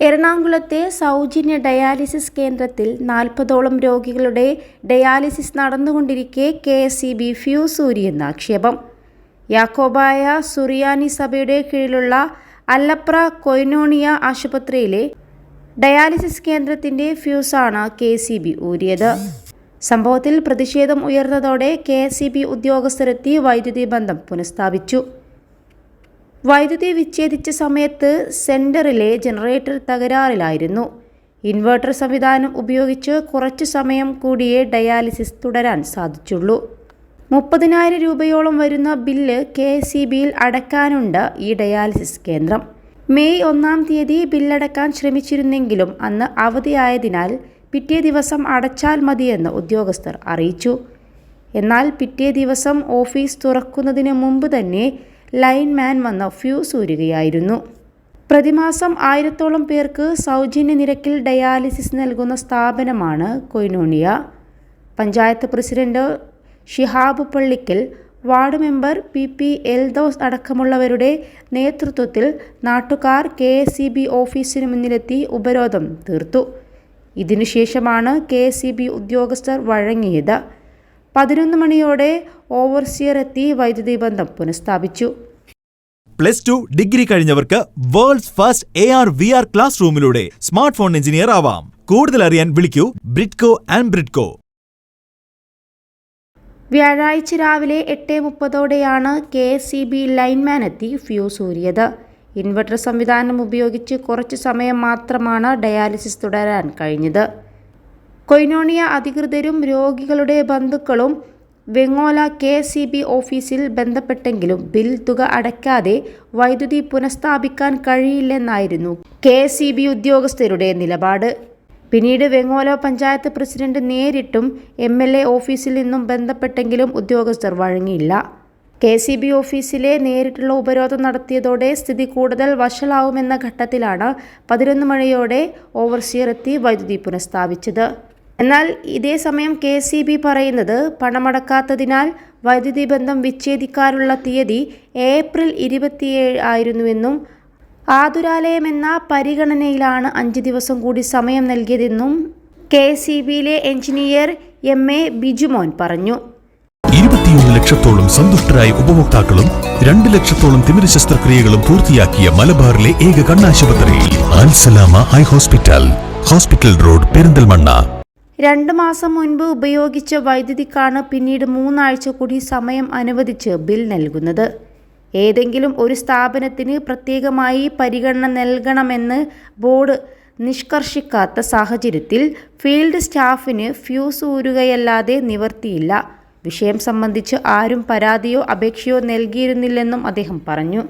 എറണാകുളത്തെ സൗജന്യ ഡയാലിസിസ് കേന്ദ്രത്തിൽ നാൽപ്പതോളം രോഗികളുടെ dialysis നടന്നുകൊണ്ടിരിക്കെ K S C B fuse ഊരിയെന്ന ആക്ഷേപം. യാക്കോബായ സുറിയാനി സഭയുടെ കീഴിലുള്ള അല്ലപ്ര കൊയ്നോണിയ ആശുപത്രിയിലെ ഡയാലിസിസ് കേന്ദ്രത്തിന്റെ ഫ്യൂസാണ് കെ സി ബി ഊരിയത്. സംഭവത്തിൽ പ്രതിഷേധം ഉയർന്നതോടെ കെ എസ് സി ബി ഉദ്യോഗസ്ഥരെത്തി വൈദ്യുതി ബന്ധം പുനഃസ്ഥാപിച്ചു. വൈദ്യുതി വിച്ഛേദിച്ച സമയത്ത് സെന്ററിലെ ജനറേറ്റർ തകരാറിലായിരുന്നു. ഇൻവെർട്ടർ സംവിധാനം ഉപയോഗിച്ച് കുറച്ച് സമയം കൂടിയേ ഡയാലിസിസ് തുടരാൻ സാധിച്ചുള്ളൂ. മുപ്പതിനായിരം രൂപയോളം വരുന്ന ബില്ല് കെ സി ബിയിൽ അടക്കാനുണ്ട് ഈ ഡയാലിസിസ് കേന്ദ്രം. മെയ് ഒന്നാം തീയതി ബില്ലടക്കാൻ ശ്രമിച്ചിരുന്നെങ്കിലും അന്ന് അവധിയായതിനാൽ പിറ്റേ ദിവസം അടച്ചാൽ മതിയെന്ന് ഉദ്യോഗസ്ഥർ അറിയിച്ചു. എന്നാൽ പിറ്റേ ദിവസം ഓഫീസ് തുറക്കുന്നതിന് മുമ്പ് തന്നെ ലൈൻമാൻ വന്ന ഫ്യൂസ് ഊരുകയായിരുന്നു പ്രതിമാസം ആയിരത്തോളം പേർക്ക് സൗജന്യ നിരക്കിൽ ഡയാലിസിസ് നൽകുന്ന സ്ഥാപനമാണ് Koinonia. Panchayat president Shihab Pallikkal ward member P P Eldhose അടക്കമുള്ളവരുടെ നേതൃത്വത്തിൽ നാട്ടുകാർ കെ എസ് സി ബി ഓഫീസിന് മുന്നിലെത്തി ഉപരോധം തീർത്തു. ഇതിനുശേഷമാണ് കെ എസ് സി ബി ഉദ്യോഗസ്ഥർ വഴങ്ങിയത്. പതിനൊന്ന് മണിയോടെ ഓവർസിയർ എത്തി വൈദ്യുതി ബന്ധം പുനഃസ്ഥാപിച്ചു. Plus two degree കഴിഞ്ഞവർക്ക് world's first A R V R class റൂമിലൂടെ smart phone engineer ആവാം. കൂടുതൽ അറിയാൻ വിളിക്കൂ ബ്രിഡ്കോ ആൻഡ് ബ്രിഡ്കോ. വ്യാഴാഴ്ച രാവിലെ എട്ട് മുപ്പതോടെയാണ് K S C B lineman എത്തി ഫ്യൂസ് ഊരിയത്. ഇൻവെർട്ടർ സംവിധാനം ഉപയോഗിച്ച് കുറച്ച് സമയം മാത്രമാണ് ഡയാലിസിസ് തുടരാൻ കഴിഞ്ഞത്. കൊയ്നോണിയ അധികൃതരും രോഗികളുടെ ബന്ധുക്കളും വെങ്ങോല കെ സി ബി ഓഫീസിൽ ബന്ധപ്പെട്ടെങ്കിലും ബിൽ തുക അടയ്ക്കാതെ വൈദ്യുതി പുനഃസ്ഥാപിക്കാൻ കഴിയില്ലെന്നായിരുന്നു കെ സി ബി ഉദ്യോഗസ്ഥരുടെ നിലപാട്. പിന്നീട് വെങ്ങോല പഞ്ചായത്ത് പ്രസിഡന്റ് നേരിട്ടും എം എൽ എ ഓഫീസിൽ നിന്നും ബന്ധപ്പെട്ടെങ്കിലും ഉദ്യോഗസ്ഥർ വഴങ്ങിയില്ല. കെ സി ബി ഓഫീസിലെ നേരിട്ടുള്ള ഉപരോധം നടത്തിയതോടെ സ്ഥിതി കൂടുതൽ വഷളാവുമെന്ന ഘട്ടത്തിലാണ് പതിനൊന്ന് മണിയോടെ ഓവർസിയർ എത്തി വൈദ്യുതി പുനഃസ്ഥാപിച്ചത്. എന്നാൽ ഇതേ സമയം കെ സി ബി പറയുന്നത് പണമടക്കാത്തതിനാൽ വൈദ്യുതി ബന്ധം വിച്ഛേദിക്കാനുള്ള തീയതി ഏപ്രിൽ ഇരുപത്തിയേഴ് ആയിരുന്നുവെന്നും ആതുരാലയമെന്ന പരിഗണനയിലാണ് അഞ്ച് ദിവസം കൂടി സമയം നൽകിയതെന്നും കെ സി ബിയിലെ എഞ്ചിനീയർ എം എ ബിജുമോൻ പറഞ്ഞു. ഇരുപത്തിയൊന്ന് ലക്ഷത്തോളം സന്തുഷ്ടരായ ഉപഭോക്താക്കളും രണ്ട് ലക്ഷത്തോളം തിമിര ശസ്ത്രക്രിയകളും പൂർത്തിയാക്കിയ മലബാറിലെ ഏക കണ്ണാശുപത്രി Alsalama eye hospital hospital road Perinthalmanna. രണ്ട് മാസം മുൻപ് ഉപയോഗിച്ച വൈദ്യുതിക്കാണ് പിന്നീട് മൂന്നാഴ്ച കൂടി സമയം അനുവദിച്ച് ബിൽ നൽകുന്നത്. ഏതെങ്കിലും ഒരു സ്ഥാപനത്തിന് പ്രത്യേകമായി പരിഗണന നൽകണമെന്ന് ബോർഡ് നിഷ്കർഷിക്കാത്ത സാഹചര്യത്തിൽ ഫീൽഡ് സ്റ്റാഫിന് ഫ്യൂസ് ഊരുകയല്ലാതെ നിവർത്തിയില്ല. വിഷയം സംബന്ധിച്ച് ആരും പരാതിയോ അപേക്ഷയോ നൽകിയിരുന്നില്ലെന്നും അദ്ദേഹം പറഞ്ഞു.